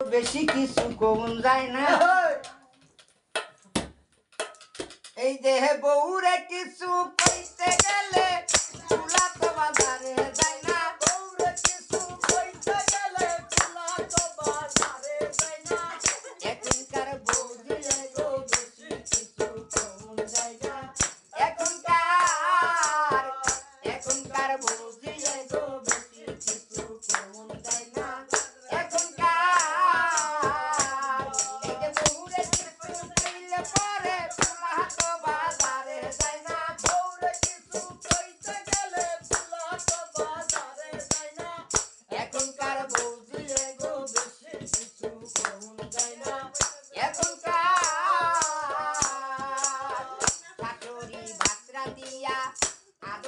বেশি কিছু কমন যায় না। এই। দেহে বউরে কিছু কইতে গেলে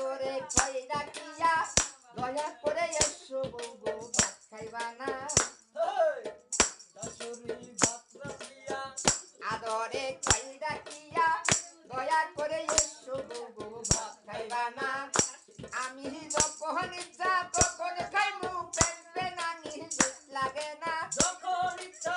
আদরে খয়রা দিয়া দয়া করে এসো বউ ভাত খাইবা না। আদরে খয়রা দিয়া দয়া করে এসো বউ ভাত খাইবা না। আমি যখন ইচ্ছা তখন খাইমু পেনবে না নিজ লাগে না। যখন ইচ্ছা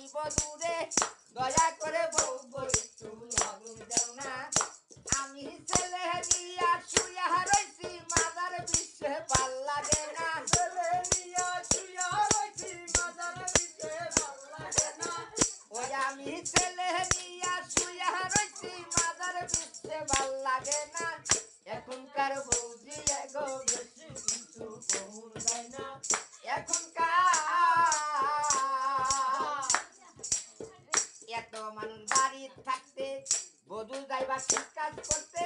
কইব দূরে দয়া করে বউ গো একটু আগুন দেও না। আমি ছেলে দিয়া শুয়া রইছি। যাইবা ঠিক কাজ করতে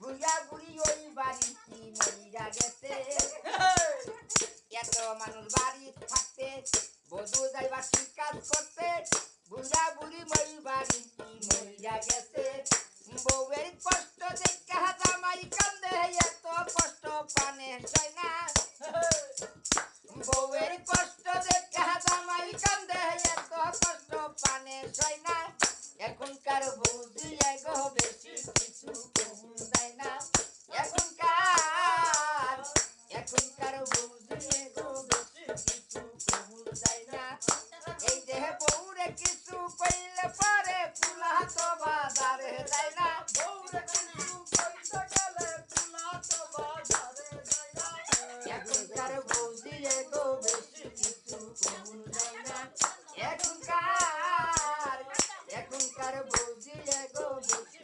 বুড়িয়া বুড়ি ওই বাড়ি কি মরিয়া গেছে। এত মানুষ বাড়ি থাকতে বধু যাইবা আমার বুঝিয়া গো বুঝি